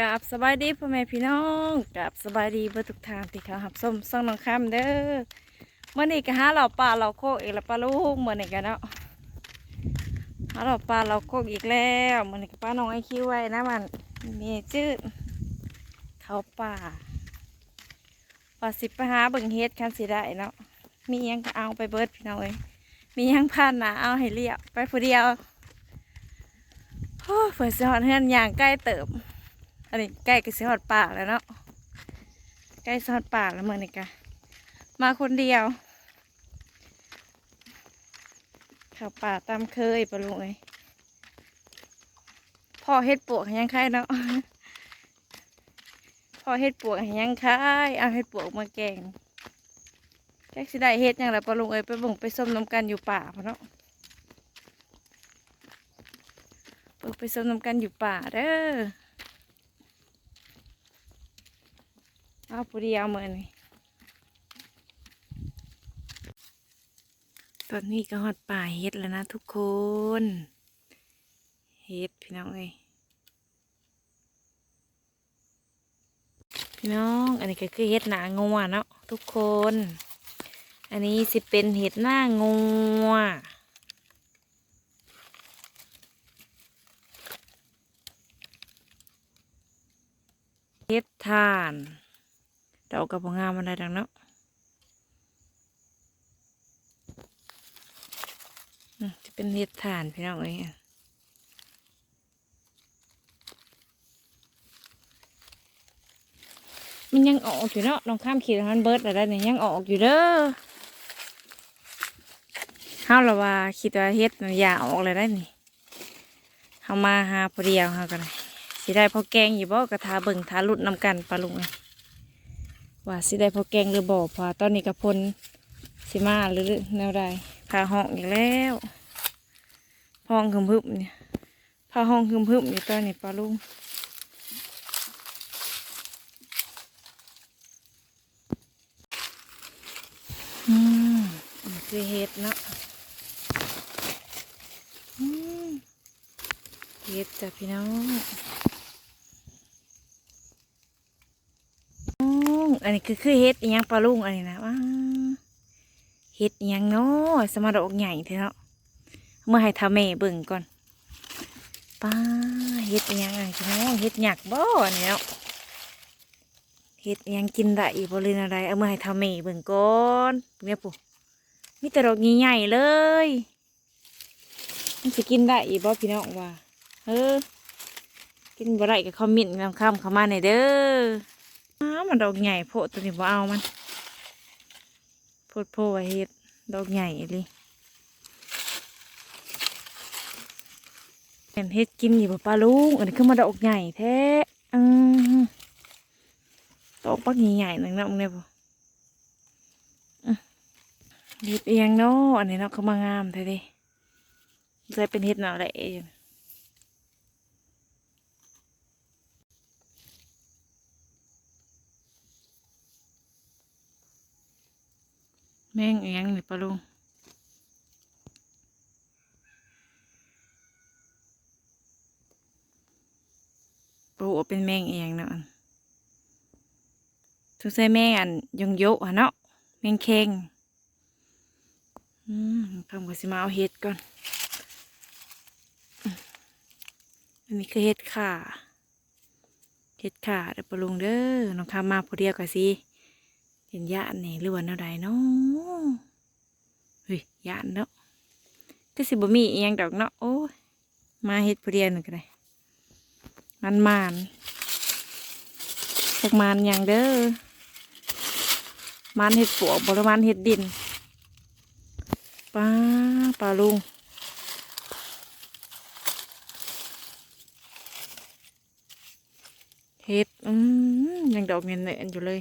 กับสบายดีพ่อแม่พี่น้องกับสบายดีเพื่อทุกทางที่เขาหับส้มซ่องน้องคำเด้อเมื่อนี้ก็หาเราป่าเราโคกอีกแล้วปลาลูกเมื่อนี้กันเนาะหาเราป่าเราโคกอีกแล้วเมื่อนี้ก็ป้าน้องไอคิวไว้นะมันมีจืดเขาป่าป่าสิบไปหาเบิ่งเฮ็ดคันสิได้เนาะมียังก็เอาไปเบิดพี่น้องเอ้ยมียังผ่านนาเอาให้เรียบไปผู้เดียวโอ้ยเปิดสอดเฮือนอย่างใกล้เติบ อันนี้ใกล้กับสิหอดป่าแล้วเนาะใกล้สิหอดป่าแล้วเมื่อนี้กะมาคนเดียวเข้าป่าตามเคยปะลุงเอ้ยพ่อเฮ็ดปวกยังคายเนาะพ่อเฮ็ดปวกยังคายเอาเฮ็ดปวกมาแกงแจ็คสิได้เฮ็ดยังละปะลุงเอ้ยไปบ่งไปส้มน้ำกันอยู่ป่าพะเนาะไปส้มน้ำกันอยู่ป่าเด้อ เอาผู้เดียวมือนี่ตอนนี้ก็ฮอดป่าเฮ็ดแล้วนะทุกคน เฮ็ดพี่น้องเอ้ยพี่น้อง อันนี้ก็คือเฮ็ดหนางัวเนาะทุกคน อันนี้สิเป็นเห็ดหน้างัวเฮ็ดทาน ดอกกับงามอะไรดังเนาะจะเป็นเห็ดถ่านพี่น้องเอ้ยมันยังออกอยู่เนาะน้องข้ามขีดมันเบิร์ดอะไรเนี่ยยังออกอยู่เด้อเฮาละว่าคิดว่าเฮ็ดอย่าออกเลยได้นี่เฮามาหาผู้เดียวเฮากันเลยสิได้พอแกงอยู่บ่กระทาเบิ่งทาลุดนำกันปลาลุงเอ้ย ว่าสิได้พอแกงหรือบ่เพอตอนนี้กระพลสิมาหรือแนวใดพาห้องอีกแล้วห้องคึมพึมเนี่ยพาห้องคึมพึมอยู่ตอนนี้ปลาลุงอืมอันนี้คือเห็ดเนาะอืมเห็ดจ้ะพี่น้อง อืม อันนี้คือคือเฮ็ดอีหยังปลาลุงอันนี้นะว้าเฮ็ดอีหยังเนาะสมาดอกใหญ่เถอะเนาะเมื่อให้ทาแม่เบิ่งก่อนป้าเฮ็ดอีหยังอันนี้เนาะเฮ็ดหยักบ่อันนี้เนาะเฮ็ดอีหยังกินได้อีบ่เลยอะไรเอามื่อให้ทาแม่เบิ่งก่อนเนี่ยปุ๊มีแต่ดอกใหญ่ๆเลยมันสิกินได้อีบ่พี่น้องว่าเออกินบ่ได้ก็คอมเมนต์คำๆเข้ามาหน่อยเด้อ อ้ามันดอกใหญ่โพดตัวนี้บ่เอามันโพดโพไว้เฮ็ดดอกใหญ่เลยเห็นเฮ็ดกินอยู่บ่ปลาลุงอันนี้คือมาดอกใหญ่แท้อืมดอกปักใหญ่ๆหนึ่งนาะมึงเนี่ยบ่เฮ็ดเอียงเนาะอันนี้เนาะเขามางามแท้เดิเลยเป็นเฮ็ดเนาะแหละ แม่งเอียงนี่ปะลุงปลูกเป็นแมงเอียงเนาะทุกใส่แม่งอันยงโยกอะเนาะแมงเค็งอืมทำกับสิมาเอาเห็ดก่อน อันนี้คือเห็ดข่าเห็ดข่าเด้อปะลุงเด้อน้องข้ามมาผู้เดียวกันสิ เห็นยานนี่หรือว่าแนวใดเนาะเฮ้ยยานเนาะก็สิบ่มีอีหยังดอกเนาะโอ้ยมาเฮ็ดผู้เดียวนึงก็ได้มันมานสักมานหยังเด้อมานเฮ็ดปวกบ่ละมานเฮ็ดดินป้าป้าลุงเฮ็ดอืมยังดอกเงินเนอยู่เลย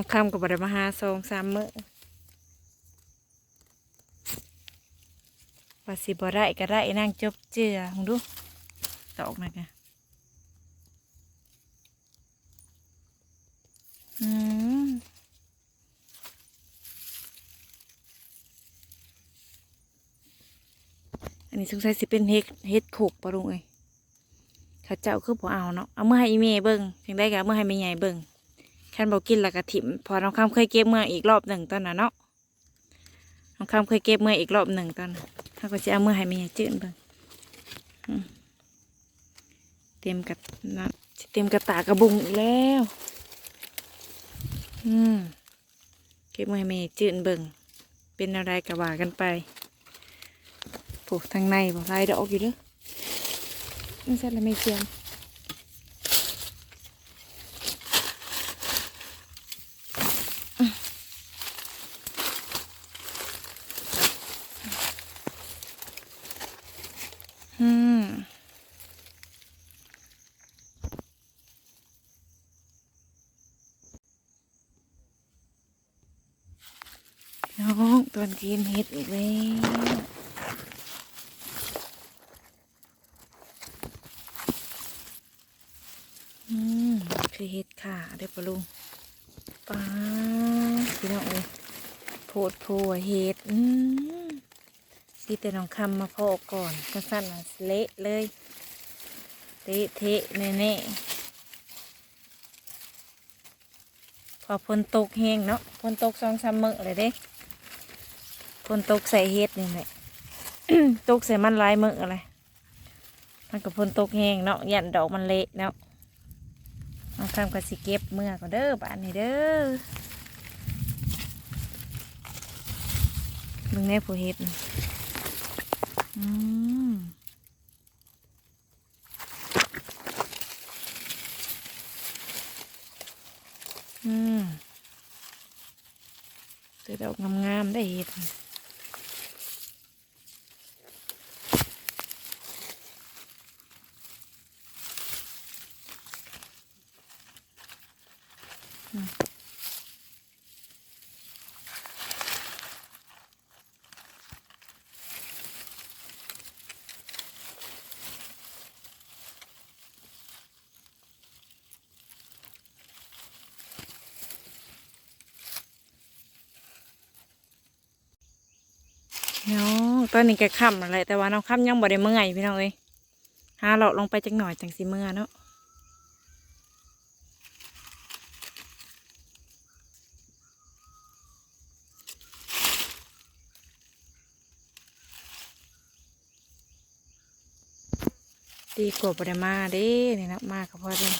องคำกับบไดมาหาสองสามมือว่าสิบ่ได้ก็ได้นั่งจบเจือหงดูดอกนะกะอืมนี่สงสัยสิเป็นเฮ็ดเฮ็ดขกปะลุงเอ้ยเขาเจ้าคือบ่เอาเนาะเอาเมื่อให้อีเมเบิ่งจังได้ก็เมื่อให้แม่ใหญ่เบิ่ง คันบ่กินแล้วก็ถิ่มพอน้องคำเคยเก็บเมื่ออีกรอบหนึ่งตอนน่ะเนาะน้องคำเคยเก็บเมื่ออีกรอบหนึ่งตอนน่ะเขาก็จะเอาเมื่อให้แม่ใหญ่จืดเบิ่งเต็มกับนั่นสิเต็มกระตากระบุงอีกแล้ว อืมเก็บเมื่อให้แม่ใหญ่จืดเบิ่งเป็นอะไรก็ว่ากันไปปลูกทางในบ่ลายดอกอยู่เด้อไม่ใช่ละไม่เทียมอืมน้ องตอนกินเห็ดอีกแล้วอืมคือเห็ดค่ะเด้อปะลุงป้าพี่น้องเอ้ยโพดโพเห็ดอืมพี่แต่น้องคำมาพอก่อนก็สั้นนะเละเลยเละเทะแน่แน่พอฝนตกแห้งเนาะฝนตกสองสามมื้อเลยเด้ นตกใส่เห็ดนี่แหละตกใส่มันลายมืออะไรมันก็ฝนตกแห้งเนาะยันดอกมันเละเนาะน้องคำก็สิเก็บเมื่อก็เด้อบ้านนี้เด้อมึงแน่ผู้เฮ็ดอืมอืมเสือดอกงามๆได้เห็ด เนาะตอนนี้แกค่ำอะไรแต่ว่าน้องค่ำยังบ่ได้เมื่อยพี่น้องเอ้ยหาเลาลงไปจักหน่อยจังสิเมื่อเนาะดีกว่าปริมาเด้นี่นะมากก็พอได้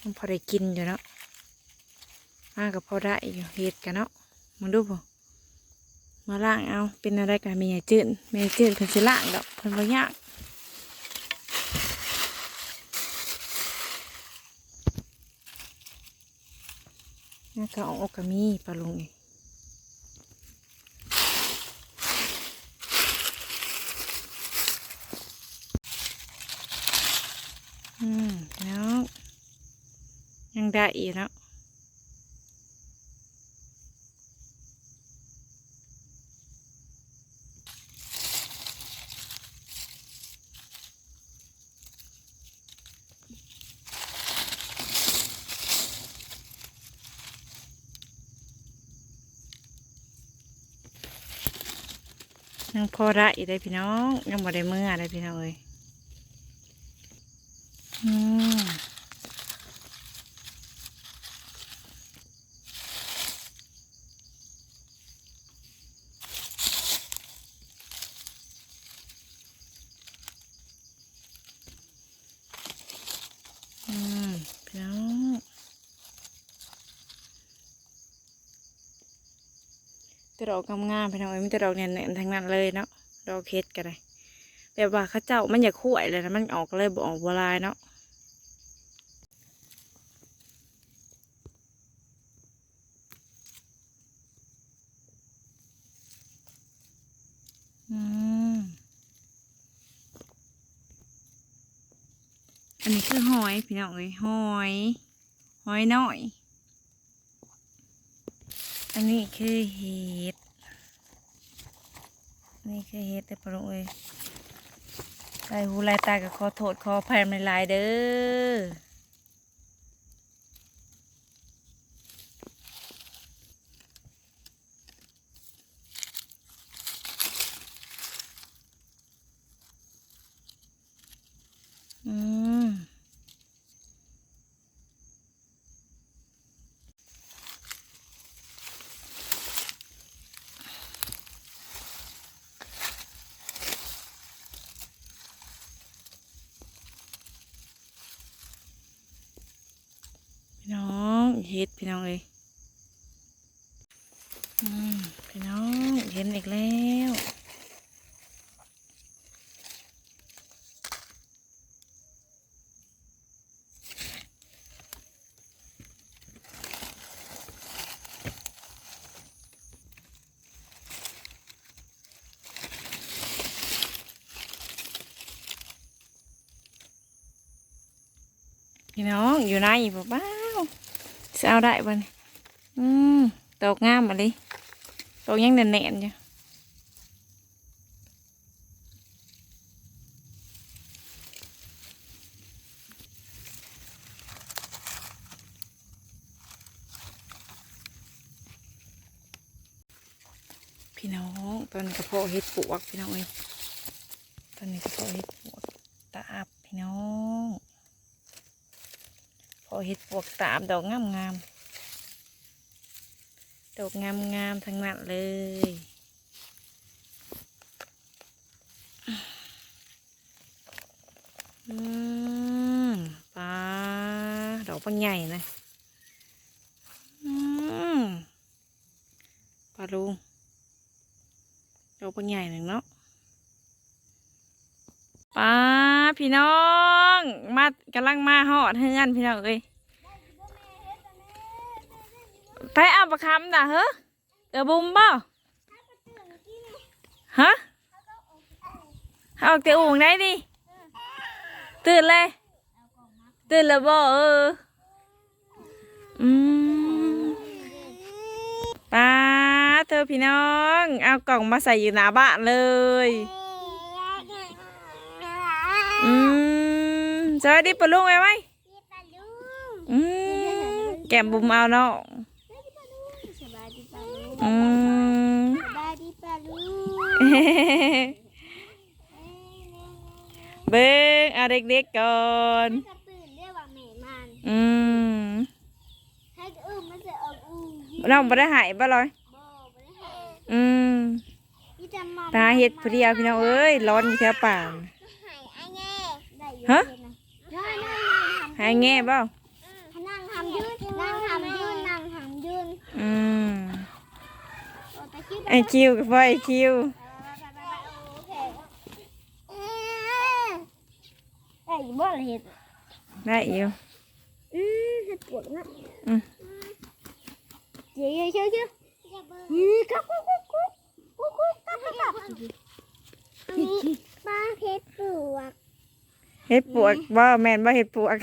มันพอได้กินอยู่เนาะมากก็พอได้อยู่เฮ็ดกันเนาะมึงดูบ่ มาล่างเอาเป็นอะไรกันมีใหญ่จืดมีใหญ่จืดเพิ่นสิล่างดอกเพิ่นบ่ยากนี่ก็เอาออกกมีปลาลงนี่อืมแล้วยังได้อีกเนา ยังพอได้อีกได้พี่น้องยังบ่ได้เมื่อได้พี่น้องเอ้ยอืมอืมพี่น้องแต่ ดอกงามๆพี่น้องเอ้ยมีแต่ดอกเนี่ยๆทั้งนั้นเลยเนาะดอกเฮ็ดกันเลยแบบว่าข้าเจ้ามันอยากขวยเลยนะมันออกเลยบออกบัวลายเนาะอันนี้คือหอยพี่น้องเอ้ยหอย หอยน้อย อันนี้คือเห็ด นี่คือเห็ดแต่ประออ้ยลายหูลายตากับคอโทดคอแผ่ไม่ลายเด้ออืม พี่น้องอยู่ไหนบ่บ้าวจะเอาได้บ่เนี่ยอืมตกงามมาเลยตกยังแน่นๆอยู่พี่น้องตอนนี้กระเพาะเห็ดปวกพี่น้องเอ้ยตอนนี้กระเพาะเห็ดปวกตาอับพี่น้อง พอเห็ดปวกตามดอกงามงามดอกงามงามทั้งนั้นเลยอืมปลาดอกปังใหญ่นะอืมปลาลุงดอกปังใหญ่หนึ่งเนาะปลาพี่น้อง มากำลังมาหอดเฮือนพี่น้องเอ้ยไปเอาปลาคำน่ะเฮ้อเออบุมเปล่าฮะเอาเตะอู่งได้ดิตื่นเลยตื่นแล้วบ่เอออืมป้าเธอพี่น้อง เอากล่องมาใส่อยู่หน้าบ้านเลย อืม สวัสดีปลุงไว้ไหมอืมแก้มบุมเอาเนาะสบงอืมดีปเบงเอาเด็กๆก่อนอืมเราไม่ได้หายปะเลยอืมตาเห็ดพอดีเอาพี่น้องเอ้ยร้อนอยู่แป่าฮะ ให้แง่บ่นั่งทำยืนนั่งทำยืนนั่งทำยืนอืมไอคิวกับพ่อไอคิวไอ้บ่เห็ดได้อยู่อืมเห็ดปวดนะอืมเจ๊เจ๊เจ๊อืมกับกุ๊กกุ๊กกุ๊กกุ๊กกับกับมาเห็ดปวด เห็ดปวกบ่แม่นบ่เห็ดปวก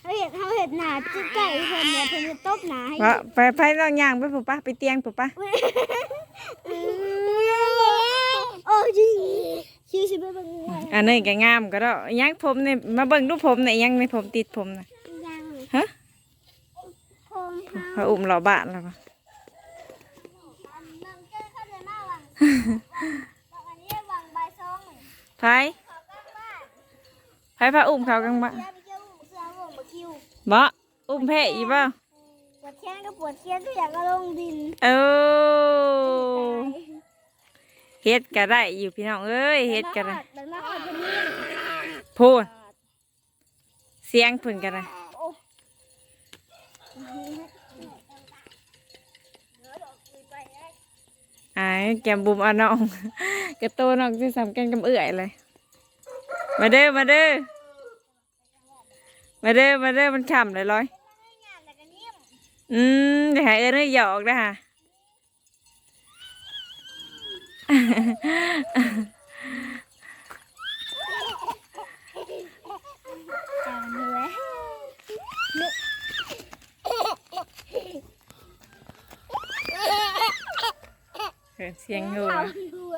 เขาเห็ดเขาเห็ดหนาจิ้งไก่เพิ่นเนี่ยเพิ่นจะตบหนาให้ว่าไปไปลองย่างไปผูปะไปเตียงผูปะอืมโอ้จริงชื่อสิบเบิ่งไงอันนี้ก็งามก็ได้ยังผมนี่มาเบิ่งดูผมนี่ยังในผมติดผมน่ะยังฮะคงเฮาเขาอุ้มเราบ้านแล้วก็เบิ่งเจ้าเข้าใจมาวังวังอันนี้วังใบซองไผ เขากลับบ้าน ไผพาอุ้มเขากลางบ้านเดี๋ยวไปเจ้าเสื้อวงมาคิวบ่อุ้มแพะอีบ่ปวดแขนก็ปวดแขนทุกอย่างก็ลงดินเออเฮ็ดก็ได้อยู่พี่น้องเอ้ยเฮ็ดก็ได้เดินมาขอดเพิ่นนี่พูดเสียงเพิ่นก็ได้โอ้อายแกมบุมเอาน้องกระโตน้องที่สำกันกับเอื่อยเลย มาเด้อมาเด้อมาเด้อมาเด้อมันฉ่ำเลยร้อยอืมเดี๋ยวให้เอิ้นให้หยอกนะฮะจำเลยเอิ้นเสียงหัว เอาหัว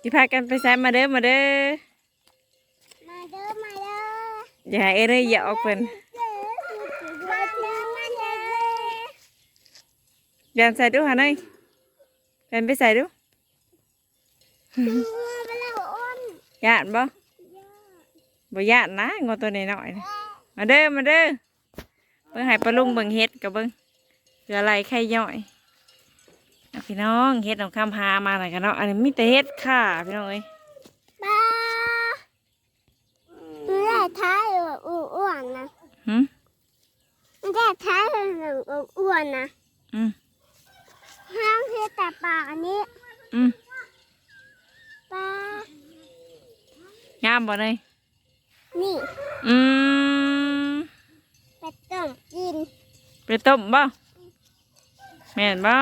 จิ พากันไปแซมมาเด้อมาเด้อมาเด้อมาเด้ออย่าให้เอิ้นให้หยอกเพิ่นมาเด้อมาเด้อยันใส่ดูหาหน่อยยันไปใส่ดูตัวไปแล้วอ้นยานบ่บ่ยานนะงอตัวน้อยๆนะมาเด้อมาเด้อเบิ่งให้ปลาลุงเบิ่งเฮ็ดกับเบิ่งเหลืออะไรไข่ย่อย พี่น้องเฮ็ดน้องคำหามาหน่อยกันเนาะอันนี้มีแต่เฮ็ดค่ะพี่น้องเอ้ยปลามันได้ท้ายแบบอ้วนๆนะหืมมันได้ท้ายแบบอ้วนๆนะอืมห้ามเทแต่ปลาอันนี้ อืมปลางามบ่เลยนี่ อืมไปต้มกินไปต้มบ่แม่นบ่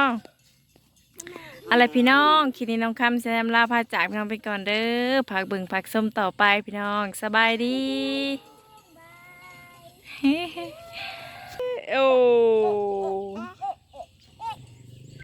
อะไรพี่น้องคิดนี้น้องคำแซมลาพาจากพี่น้องไปก่อนเด้อผักบึงผักส้มต่อไปพี่น้องสบายดีเฮ้โอ้